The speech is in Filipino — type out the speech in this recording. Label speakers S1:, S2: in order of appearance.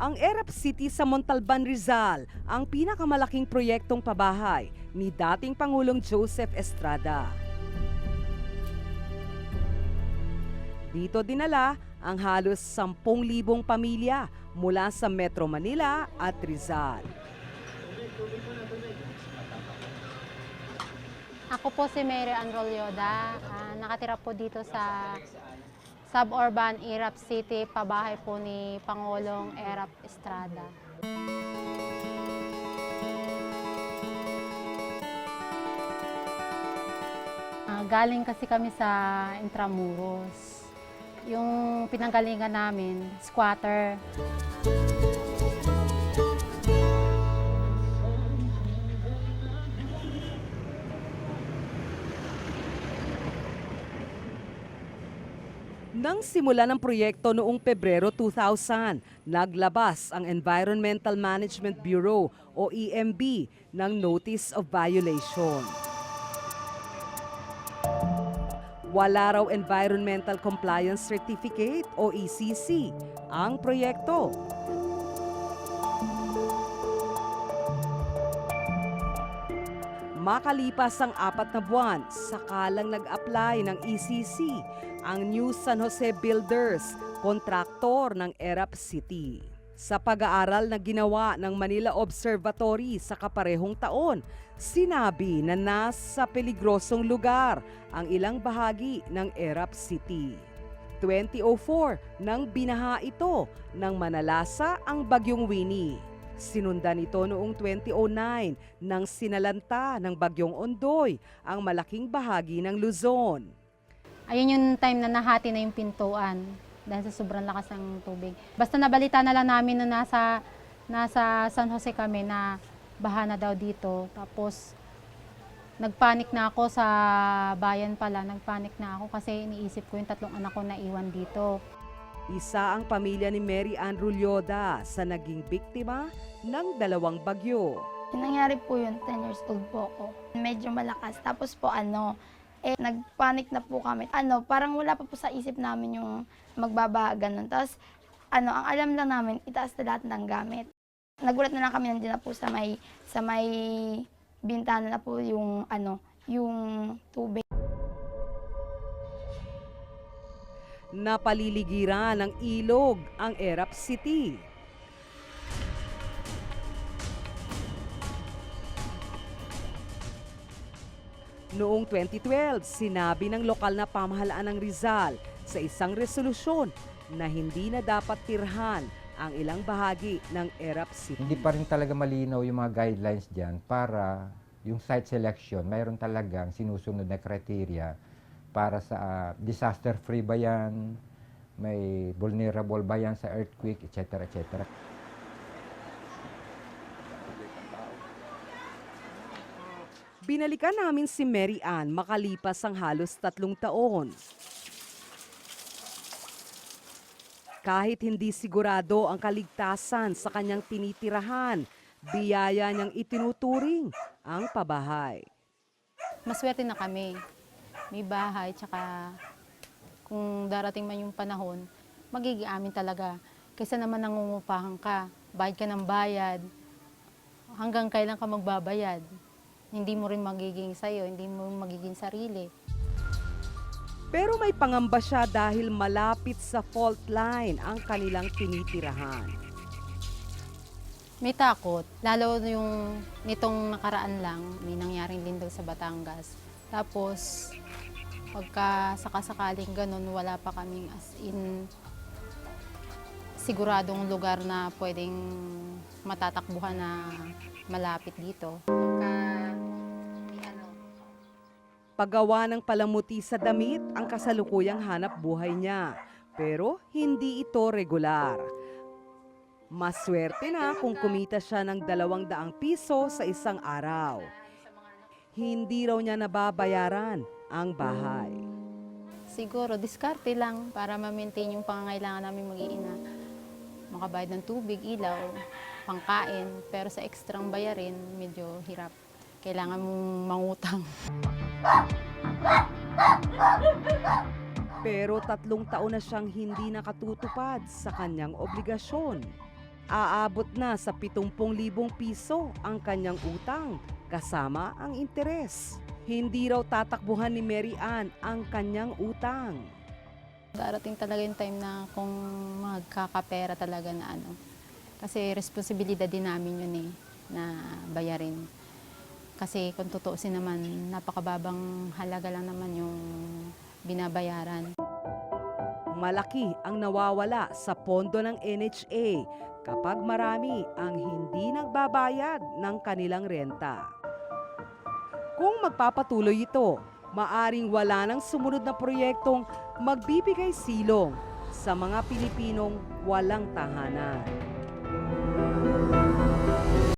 S1: Ang Erap City sa Montalban, Rizal, ang pinakamalaking proyektong pabahay ni dating Pangulong Joseph Estrada. Dito dinala ang halos 10,000 pamilya mula sa Metro Manila at Rizal.
S2: Ako po si Mary Ann Rolyoda. Ah, nakatira po dito sa suburban Irap City, pabahay po ni Pangulong Erap Estrada. Ah, galing kasi kami sa Intramuros. Yung pinanggalingan namin, squatter.
S1: Nang simula ng proyekto noong Pebrero 2000, naglabas ang Environmental Management Bureau o EMB ng Notice of Violation. Wala raw Environmental Compliance Certificate o ECC ang proyekto. Makalipas ang apat na buwan, sakalang nag-apply ng ECC ang New San Jose Builders, kontraktor ng Erap City. Sa pag-aaral na ginawa ng Manila Observatory sa kaparehong taon, sinabi na nasa peligrosong lugar ang ilang bahagi ng Erap City. 2004 nang binaha ito ng manalasa ang bagyong Winnie. Sinundan ito noong 2009 nang sinalanta ng bagyong Ondoy ang malaking bahagi ng Luzon.
S2: Ayun yung time na nahati na yung pintuan dahil sa sobrang lakas ng tubig. Basta nabalita na lang namin na nasa, nasa San Jose kami na baha na daw dito. Tapos nagpanik na ako sa bayan pala. Nagpanik na ako kasi iniisip ko yung tatlong anak ko na iwan dito.
S1: Isa ang pamilya ni Mary Ann Rulyoda sa naging biktima ng dalawang bagyo.
S3: Nangyari po yun, 10 years old po ako. Medyo malakas. Tapos po ano, eh, nagpanik na po kami. Ano, parang wala pa po sa isip namin yung magbabaha, ganun. Tapos, ano, ang alam lang namin, itaas na lahat ng gamit. Nagulat na lang kami nandiyan na po sa may, sa may bintana na po yung, ano, yung tubig.
S1: Napaliligiran ng ilog ang Erap City. Noong 2012, sinabi ng lokal na pamahalaan ng Rizal sa isang resolusyon na hindi na dapat tirhan ang ilang bahagi ng Erap City.
S4: Hindi pa rin talaga malinaw yung mga guidelines dyan para yung site selection, mayroon talagang sinusunod na criteria para sa ah, disaster-free ba yan, may vulnerable ba yan sa earthquake, etc. etc.
S1: Binalikan namin si Mary Ann makalipas ang halos tatlong taon. Kahit hindi sigurado ang kaligtasan sa kanyang tinitirahan, biyaya niyang itinuturing ang pabahay.
S2: Maswerte na kami. May bahay, tsaka kung darating man yung panahon, magiging amin talaga. Kaysa naman nangungupahan ka, bayad ka ng bayad, hanggang kailan ka magbabayad. Hindi mo rin magiging sayo, hindi mo magiging sarili.
S1: Pero may pangamba siya dahil malapit sa fault line ang kanilang tinitirahan.
S2: May takot, lalo yung nitong nakaraan lang, may nangyaring lindol sa Batangas. Tapos, pagka sakasakaling ganun, wala pa kaming as in siguradong lugar na pwedeng matatakbuhan na malapit dito. Pagka ano,
S1: Paggawa ng palamuti sa damit ang kasalukuyang hanap buhay niya. Pero hindi ito regular. Maswerte na kung kumita siya ng dalawang daang piso sa isang araw. Hindi raw niya nababayaran ang bahay.
S2: siguro diskarte lang para ma-maintain yung pangangailangan namin mag-iina. Makabayad ng tubig, ilaw, pangkain. Pero sa ekstrang bayarin, medyo hirap. Kailangan mong mangutang.
S1: Pero tatlong taon na siyang hindi nakatutupad sa kanyang obligasyon. aabot na sa 70,000 piso ang kanyang utang kasama ang interes. Hindi raw tatakbuhan ni Mary Ann ang kanyang utang.
S2: Darating talaga yung time na kung magkakapera talaga na ano. Kasi responsibilidad din namin yun eh, na bayarin. Kasi kung tutuusin naman, napakababang halaga lang naman yung binabayaran.
S1: Malaki ang nawawala sa pondo ng NHA kapag marami ang hindi nagbabayad ng kanilang renta. Kung magpapatuloy ito, maaring wala ng sumunod na proyektong magbibigay silong sa mga Pilipinong walang tahanan.